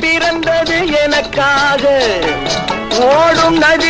பிறந்தது எனக்காக ஓடும் நதி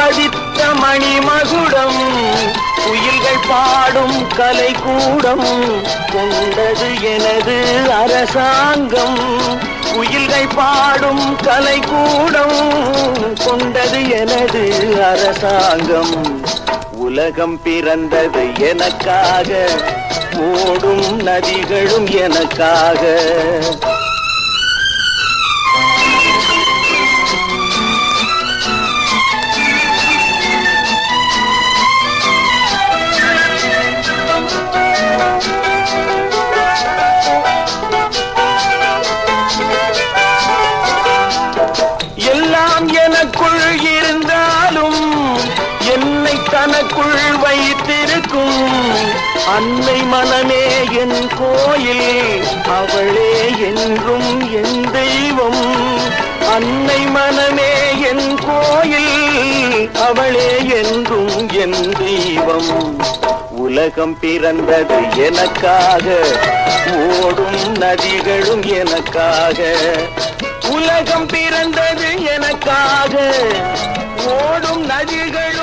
பதித்த மணிமகுடம் குயில்கள் பாடும் கலை கூடம் கொண்டது எனது அரசாங்கம். குயில்கள் பாடும் கலை கூடம் கொண்டது எனது அரசாங்கம். உலகம் பிறந்தது எனக்காக ஓடும் நதிகளும் எனக்காக. தனக்குள் வைத்திருக்கும். அன்னை மனமே என் கோயில் அவளே என்றும் என் தெய்வம். அன்னை மனமே என் கோயில் அவளே என்றும் என் தெய்வம். உலகம் பிறந்தது எனக்காக ஓடும் நதிகளும் எனக்காக. உலகம் பிறந்தது எனக்காக ஓடும் நதிகளும்